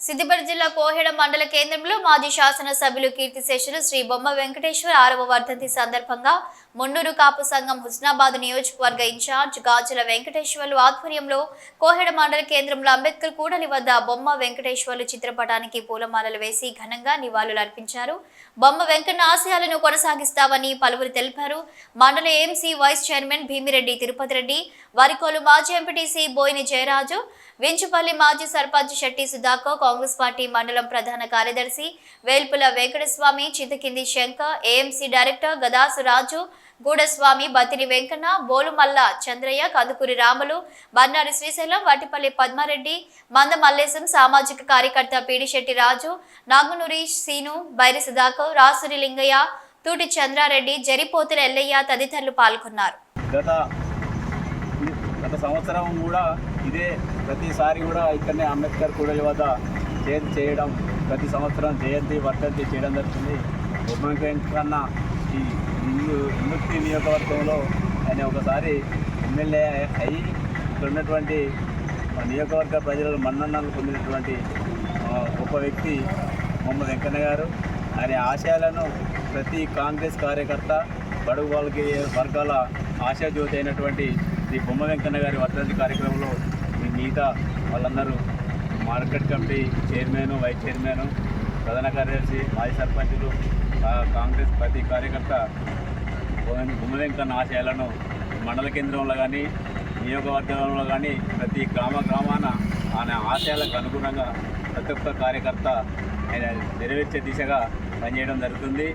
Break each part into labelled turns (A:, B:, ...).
A: సిద్దిపేట జిల్లా కోహెడ మండల కేంద్రంలో మాజీ శాసనసభ్యులు కీర్తిశేషులు శ్రీ బొమ్మ వెంకటేశ్వర ఆరవ వర్ధంతి సందర్భంగా మున్నూరు కాపు సంఘం హుస్నాబాద్ నియోజకవర్గ ఇన్ఛార్జ్ గాజుల వెంకటేశ్వర్లు ఆధ్వర్యంలో కోహెడ మండల కేంద్రంలో అంబేద్కర్ కూడలి వద్ద బొమ్మ వెంకటేశ్వర్లు చిత్రపటానికి పూలమాలలు వేసి ఘనంగా నివాళులు అర్పించారు. బొమ్మ వెంకన్న ఆశయాలను కొనసాగిస్తామని పలువురు తెలిపారు. మండల AMC vice chairman Bheemireddy Tirupati Reddy Varikolu మాజీ ఎంపీటీసీ బోయిని జయరాజు వెంచుపల్లి మాజీ సర్పంచ్ శెట్టి సుధాకర్ కాంగ్రెస్ పార్టీ మండలం ప్రధాన కార్యదర్శి వేల్పుల వెంకటస్వామి చింతకింది శంకర్ ఏఎంసీ డైరెక్టర్ గదాసు రాజు గూడస్వామి బతిరి వెంకన్న బోలుమల్ల చంద్రయ్య కందుకూరి రాములు బన్నారి శ్రీశైలం వాటిపల్లి పద్మారెడ్డి మంద మల్లేశం సామాజిక కార్యకర్త పీడిశెట్టి రాజు నాగునూరి సీను బైరి సుధాకర్ రాసురి లింగయ్య తూటి చంద్రారెడ్డి జరిపోతుల ఎల్లయ్య తదితరులు పాల్గొన్నారు.
B: గత గత సంవత్సరం కూడా ఇదే ప్రతిసారి కూడా ఇక్కడనే అంబేద్కర్ కూడలి వద్ద జయంతి చేయడం ప్రతి సంవత్సరం జయంతి వర్ధంతి చేయడం జరుగుతుంది. బొమ్మ వెంకన్న ఈ హిందూ హిందుత్తి నియోజకవర్గంలో ఆయన ఒకసారి ఎమ్మెల్యే అయి ఇక్కడ ఉన్నటువంటి నియోజకవర్గ ప్రజలు మన్నన్నలు పొందినటువంటి గొప్ప వ్యక్తి మొమ్మ వెంకన్న గారు. ఆయన ఆశయాలను ప్రతి కాంగ్రెస్ కార్యకర్త బడుగు వాళ్ళకి వర్గాల ఆశాజ్యోతి అయినటువంటి శ్రీ బొమ్మ వెంకన్న గారి వర్ధంతి కార్యక్రమంలో మీ మిగతా వాళ్ళందరూ market committee chairman vice chairman ప్రధాన కార్యదర్శి మాజీ సర్పంచులు కాంగ్రెస్ ప్రతి కార్యకర్త బొమ్మ వెంకన్న ఆశయాలను మండల కేంద్రంలో కానీ నియోజకవర్గంలో కానీ ప్రతి గ్రామ గ్రామాన ఆయన ఆశయాలకు అనుగుణంగా ప్రతి ఒక్క కార్యకర్త ఆయన నెరవేర్చే దిశగా పనిచేయడం జరుగుతుంది.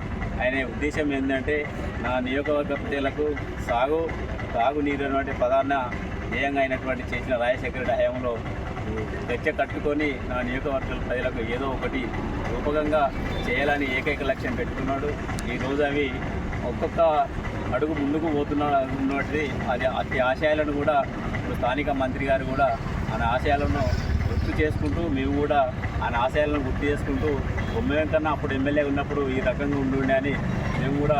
B: ఆయన ఉద్దేశం ఏంటంటే నా నియోజకవర్గ ప్రజలకు సాగు తాగునీరు అనేటువంటి ప్రధాన ధ్యేయంగా అయినటువంటి చేసిన రాజశేఖర హయాంలో చర్చ కట్టుకొని నా నియోజకవర్గ ప్రజలకు ఏదో ఒకటి రూపకంగా చేయాలని ఏకైక లక్ష్యం పెట్టుకున్నాడు. ఈరోజు అవి ఒక్కొక్క అడుగు ముందుకు పోతున్న ఉన్నది అది అతి ఆశయాలను కూడా ఇప్పుడు స్థానిక మంత్రి గారు కూడా ఆయన ఆశయాలను గుర్తు చేసుకుంటూ మేము కూడా ఆయన ఆశయాలను గుర్తు చేసుకుంటూ బొమ్మ వెంకన్న అప్పుడు ఎమ్మెల్యే ఉన్నప్పుడు ఈ రకంగా ఉండుండే అని మేము కూడా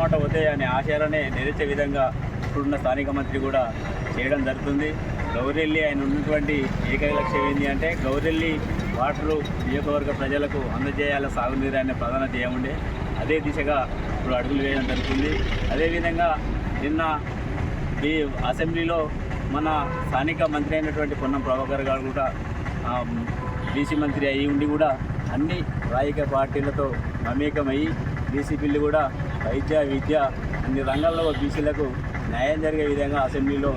B: మాట పోతే ఆయన ఆశయాలనే నెరవేర్చే విధంగా ఇప్పుడున్న స్థానిక మంత్రి కూడా చేయడం జరుగుతుంది. గౌరెల్లి ఆయన ఉన్నటువంటి ఏకైక లక్ష్యం ఏంటి అంటే గౌరెల్లి వాటరు నియోజకవర్గ ప్రజలకు అందజేయాల సాగునీరు అనే ప్రధాన ధ్యేయం ఉండే. అదే దిశగా ఇప్పుడు అడుగులు వేయడం జరుగుతుంది. అదేవిధంగా నిన్న ఈ అసెంబ్లీలో మన స్థానిక మంత్రి అయినటువంటి పొన్నం ప్రభాకర్ గారు కూడా బీసీ మంత్రి అయి ఉండి కూడా అన్ని రాజకీయ పార్టీలతో మమేకమయ్యి బీసీ బిల్లు కూడా వైద్య విద్య అన్ని రంగాల్లో బీసీలకు న్యాయం జరిగే విధంగా అసెంబ్లీలో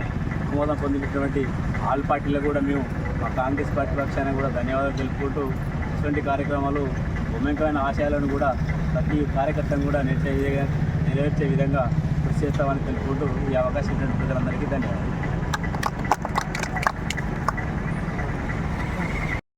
B: ఆమోదం పొందినటువంటి ఆల్ పార్టీలకు కూడా మేము మా కాంగ్రెస్ పార్టీ పక్షాన కూడా ధన్యవాదాలు తెలుపుకుంటూ ఇటువంటి కార్యక్రమాలు ఉమ్మకమైన ఆశయాలను కూడా ప్రతి కార్యకర్తను కూడా నెరవేర్చే విధంగా నెరవేర్చే విధంగా కృషి చేస్తామని తెలుపుకుంటూ ఈ అవకాశం ఇచ్చినటువంటి ప్రజలందరికీ ధన్యవాదాలు.